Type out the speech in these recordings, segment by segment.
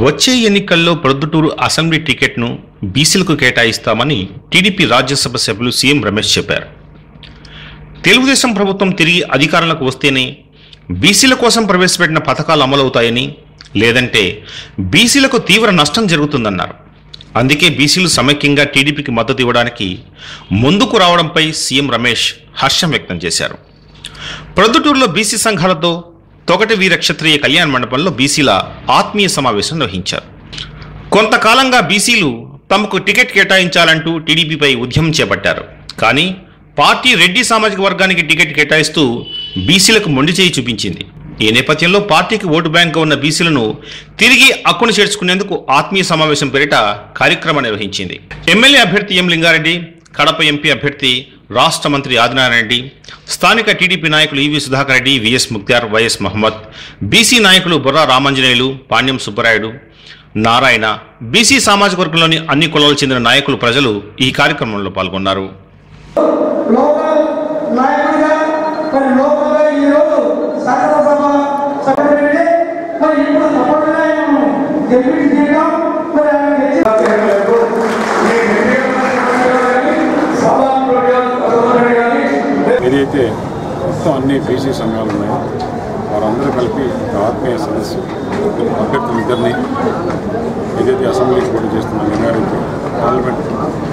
వచ్చే ఎన్నికల్లో ప్రొద్దుటూరు అసెంబ్లీ టికెట్ను బీసీలకు కేటాయిస్తామని టీడీపీ రాజ్యసభ సభ్యులు సీఎం రమేష్ చెప్పారు. తెలుగుదేశం ప్రభుత్వం తిరిగి అధికారంలోకి వస్తేనే బీసీల కోసం ప్రవేశపెట్టిన పథకాలు అమలవుతాయని లేదంటే బీసీలకు తీవ్ర నష్టం జరుగుతుందన్నారు. అందుకే బీసీలు సమైక్యంగా టీడీపీకి మద్దతు ఇవ్వడానికి ముందుకు రావడంపై సీఎం రమేష్ హర్షం వ్యక్తం చేశారు. ప్రొద్దుటూరులో బీసీ సంఘాలతో తొగటి వీరక్షత్రియ కళ్యాణ మండపంలో బీసీల ఆత్మీయ సమావేశం నిర్వహించారు. కొంతకాలంగా బీసీలు తమకు టికెట్ కేటాయించాలంటూ టీడీపీపై ఉద్యమం చేపట్టారు. కానీ పార్టీ రెడ్డి సామాజిక వర్గానికి టికెట్ కేటాయిస్తూ బీసీలకు మొండి చేయి చూపించింది. ఈ నేపథ్యంలో పార్టీకి ఓటు బ్యాంక్ ఉన్న బీసీలను తిరిగి అక్కును చేర్చుకునేందుకు ఆత్మీయ సమావేశం పేరిట కార్యక్రమం నిర్వహించింది. ఎమ్మెల్యే అభ్యర్థి ఎం లింగారెడ్డి కడప ఎంపీ అభ్యర్థి రాష్ట్ర మంత్రి ఆదినారాయణ రెడ్డి స్థానిక టీడీపీ నాయకులు EV Sudhakar Reddy VS Mukhtar YS Mohammed BC నాయకులు బుర్రా రామాంజనేయులు పాణ్యం సుబ్బరాయుడు నారాయణ బీసీ సామాజిక వర్గంలోని అన్ని కులాలకు చెందిన నాయకులు ప్రజలు ఈ కార్యక్రమంలో పాల్గొన్నారు. ఏదైతే మొత్తం అన్ని బీసీ సంఘాలు ఉన్నాయో వారందరూ కలిపి ఒక ఆత్మీయ సదస్సు అభ్యర్థులు ఇద్దరిని ఏదైతే అసెంబ్లీకి పోటీ చేస్తున్న లింగారెడ్డి పార్లమెంట్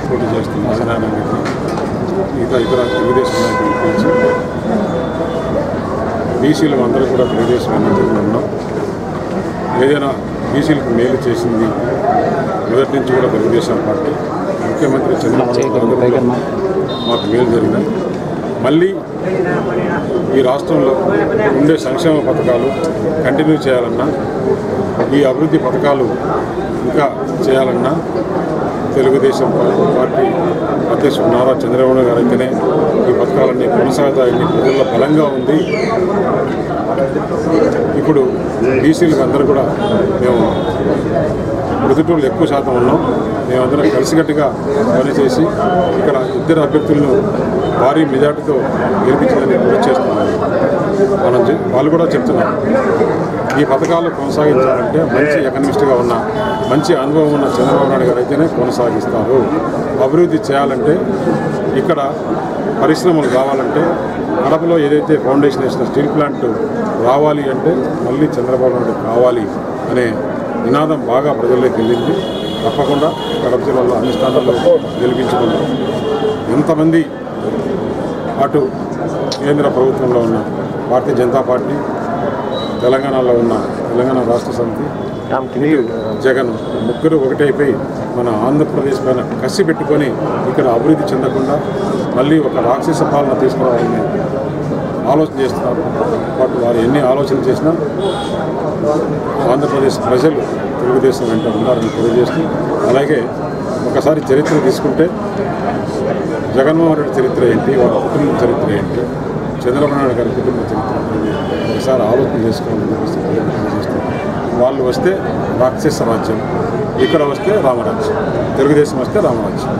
పోటీ చేస్తున్న ఆదినారాయణ రెడ్డి మిగతా ఇతర తెలుగుదేశం నాయకులు పిలిచి బీసీలు అందరూ కూడా తెలుగుదేశం ఎన్నికల్లో ఉన్నాం. ఏదైనా బీసీలకు మేలు చేసింది మొదటి నుంచి కూడా తెలుగుదేశం పార్టీ ముఖ్యమంత్రి చంద్రబాబు మాకు మేలు జరిగినాయి. మళ్ళీ ఈ రాష్ట్రంలో ఉండే సంక్షేమ పథకాలు కంటిన్యూ చేయాలన్నా ఈ అభివృద్ధి పథకాలు ఇంకా చేయాలన్నా తెలుగుదేశం పార్టీ అధ్యక్షుడు నారా చంద్రబాబు గారు అయితేనే ఈ పథకాలన్నీ కొనసాగుతాయని ప్రజల్లో బలంగా ఉంది. ఇప్పుడు బీసీలకు అందరూ కూడా మేము మృదుటూళ్ళు ఎక్కువ శాతం ఉన్నాం. మేమందరం కలిసికట్టుగా పనిచేసి ఇక్కడ ఇద్దరు అభ్యర్థులను భారీ మెజార్టీతో గెలిపించాలని కృషి చేస్తున్నారు మనం వాళ్ళు కూడా చెప్తున్నారు. ఈ పథకాలు కొనసాగించాలంటే మంచి ఎకనమిస్ట్గా ఉన్న మంచి అనుభవం ఉన్న చంద్రబాబు నాయుడు గారు అయితేనే కొనసాగిస్తారు. అభివృద్ధి చేయాలంటే ఇక్కడ పరిశ్రమలు కావాలంటే కడపలో ఏదైతే ఫౌండేషన్ వేసిన స్టీల్ ప్లాంట్ రావాలి అంటే మళ్ళీ చంద్రబాబు నాయుడు కావాలి అనే నినాదం బాగా ప్రజల్లోకి వెళ్ళింది. తప్పకుండా కడప జిల్లాలో అన్ని స్థానాల్లో గెలిపించుకున్నారు ఎంతమంది అటు కేంద్ర ప్రభుత్వంలో ఉన్న భారతీయ జనతా పార్టీ తెలంగాణలో ఉన్న తెలంగాణ రాష్ట్ర సమితి ఇటు జగన్ ముగ్గురు ఒకటైపోయి మన ఆంధ్రప్రదేశ్ పైన కసి పెట్టుకొని ఇక్కడ అభివృద్ధి చెందకుండా మళ్ళీ ఒక రాక్షస పాలన తీసుకురావాలని ఆలోచన చేస్తున్నారు. బట్ వారు ఎన్ని ఆలోచన చేసినా ఆంధ్రప్రదేశ్ ప్రజలు తెలుగుదేశం వెంట ఉన్నారని తెలియజేస్తూ అలాగే ఒకసారి చరిత్ర తీసుకుంటే జగన్మోహన్ రెడ్డి చరిత్ర ఏంటి? వాళ్ళ కుటుంబ చరిత్ర ఏంటి? చంద్రబాబు నాయుడు గారి కుటుంబ చరిత్ర ఒకసారి ఆలోచన చేసుకోవాలని వాళ్ళు వస్తే రాక్షస రాజ్యం ఇక్కడ వస్తే రామరాజ్యం తెలుగుదేశం వస్తే రామరాజ్యం.